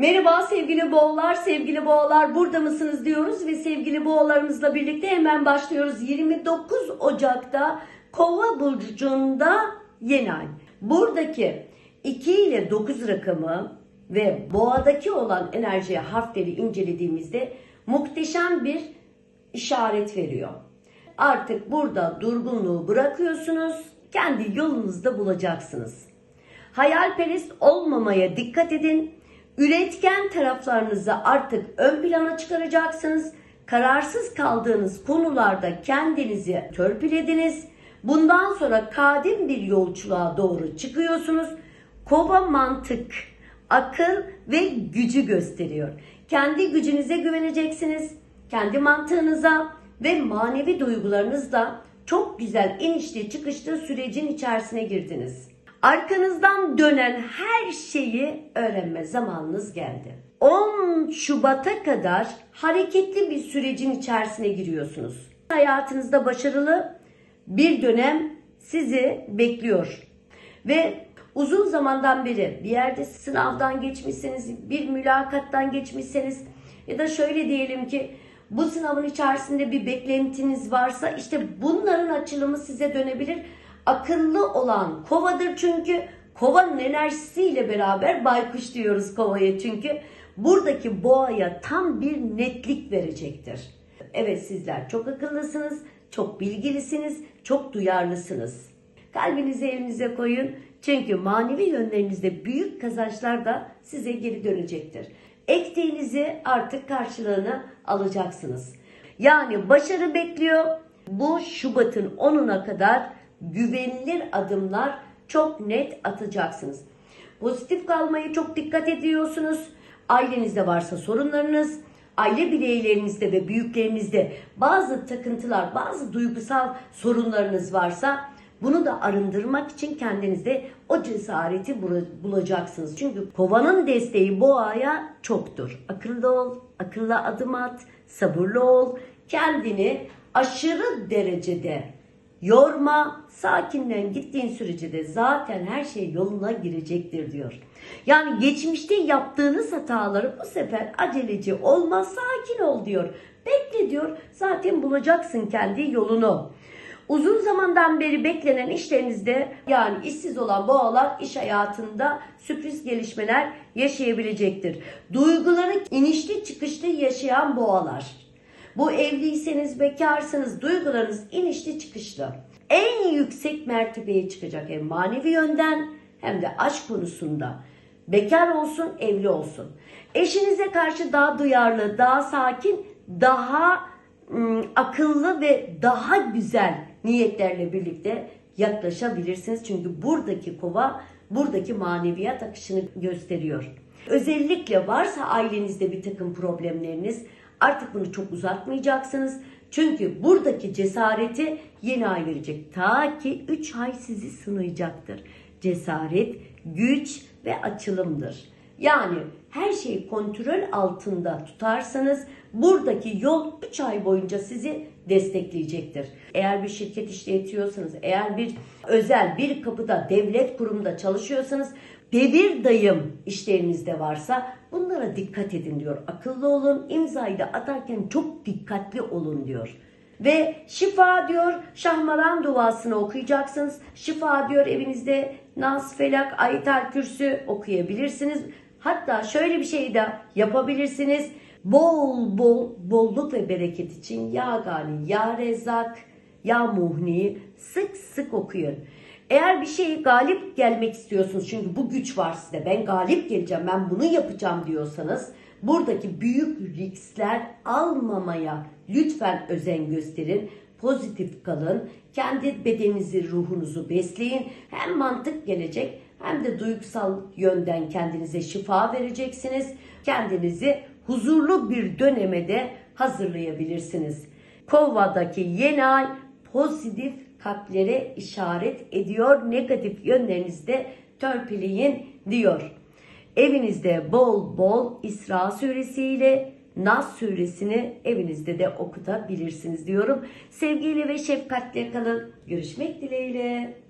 Merhaba sevgili boğalar, sevgili boğalar burada mısınız diyoruz ve sevgili boğalarımızla birlikte hemen başlıyoruz. 29 Ocak'ta Kova burcunda yeni ay. Buradaki 2 ile 9 rakamı ve boğadaki olan enerjiye harfleri incelediğimizde muhteşem bir işaret veriyor. Artık burada durgunluğu bırakıyorsunuz, kendi yolunuzda bulacaksınız. Hayalperest olmamaya dikkat edin. Üretken taraflarınızı artık ön plana çıkaracaksınız. Kararsız kaldığınız konularda kendinizi törpülediniz. Bundan sonra kadim bir yolculuğa doğru çıkıyorsunuz. Kova mantık, akıl ve gücü gösteriyor. Kendi gücünüze güveneceksiniz. Kendi mantığınıza ve manevi duygularınızla çok güzel inişli çıkışlı sürecin içerisine girdiniz. Arkanızdan dönen her şeyi öğrenme zamanınız geldi. 10 Şubat'a kadar hareketli bir sürecin içerisine giriyorsunuz. Hayatınızda başarılı bir dönem sizi bekliyor. Ve uzun zamandan beri bir yerde sınavdan geçmişseniz, bir mülakattan geçmişseniz ya da şöyle diyelim ki bu sınavın içerisinde bir beklentiniz varsa işte bunların açılımı size dönebilir. Akıllı olan kovadır çünkü kovanın enerjisiyle beraber baykuş diyoruz kovaya çünkü buradaki boğaya tam bir netlik verecektir. Evet sizler çok akıllısınız, çok bilgilisiniz, çok duyarlısınız. Kalbinizi evinize koyun. Çünkü manevi yönlerinizde büyük kazançlar da size geri dönecektir. Ektiğinizi artık karşılığını alacaksınız. Yani başarı bekliyor. Bu Şubat'ın 10'una kadar güvenilir adımlar çok net atacaksınız. Pozitif kalmaya çok dikkat ediyorsunuz. Ailenizde varsa sorunlarınız, aile bireylerinizde ve büyüklerinizde bazı takıntılar, bazı duygusal sorunlarınız varsa bunu da arındırmak için kendinizde o cesareti bul- bulacaksınız. Çünkü kovanın desteği boğaya çoktur. Akıllı ol, akıllı adım at, sabırlı ol. Kendini aşırı derecede yorma, sakinlen gittiğin sürece de zaten her şey yoluna girecektir diyor. Yani geçmişte yaptığınız hataları bu sefer aceleci olma, sakin ol diyor. Bekle diyor, zaten bulacaksın kendi yolunu. Uzun zamandan beri beklenen işlerinizde yani işsiz olan boğalar iş hayatında sürpriz gelişmeler yaşayabilecektir. Duyguları inişli çıkışlı yaşayan boğalar. Bu evliyseniz, bekarsınız, duygularınız inişli çıkışlı. En yüksek mertebeye çıkacak hem manevi yönden hem de aşk konusunda. Bekar olsun, evli olsun. Eşinize karşı daha duyarlı, daha sakin, daha ım, akıllı ve daha güzel niyetlerle birlikte yaklaşabilirsiniz. Çünkü buradaki kova buradaki maneviyat akışını gösteriyor. Özellikle varsa ailenizde bir takım problemleriniz artık bunu çok uzatmayacaksınız. Çünkü buradaki cesareti yeni ay verecek. Ta ki 3 ay sizi sınayacaktır. Cesaret, güç ve açılımdır. Yani her şeyi kontrol altında tutarsanız buradaki yol 3 ay boyunca sizi destekleyecektir. Eğer bir şirket işletiyorsanız, eğer bir özel bir kapıda, devlet kurumunda çalışıyorsanız devir dayım işlerinizde varsa bunlara dikkat edin diyor. Akıllı olun, imzayı da atarken çok dikkatli olun diyor. Ve şifa diyor şahmaran duasını okuyacaksınız. Şifa diyor evinizde Nas, Felak, Ayetel Kürsü okuyabilirsiniz. Hatta şöyle bir şey de yapabilirsiniz. Bol bol bolluk ve bereket için Ya Gani, Ya Rezzak, Ya Muhni sık sık okuyun. Eğer bir şeyi galip gelmek istiyorsunuz çünkü bu güç var sizde ben galip geleceğim ben bunu yapacağım diyorsanız buradaki büyük riskler almamaya lütfen özen gösterin. Pozitif kalın. Kendi bedeninizi, ruhunuzu besleyin. Hem mantık gelecek hem de duygusal yönden kendinize şifa vereceksiniz. Kendinizi huzurlu bir döneme de hazırlayabilirsiniz. Kova'daki yeni ay pozitif kalplere işaret ediyor. Negatif yönlerinizde törpüleyin diyor. Evinizde bol bol İsra suresiyle Nas suresini evinizde de okutabilirsiniz diyorum. Sevgiyle ve şefkatle kalın. Görüşmek dileğiyle.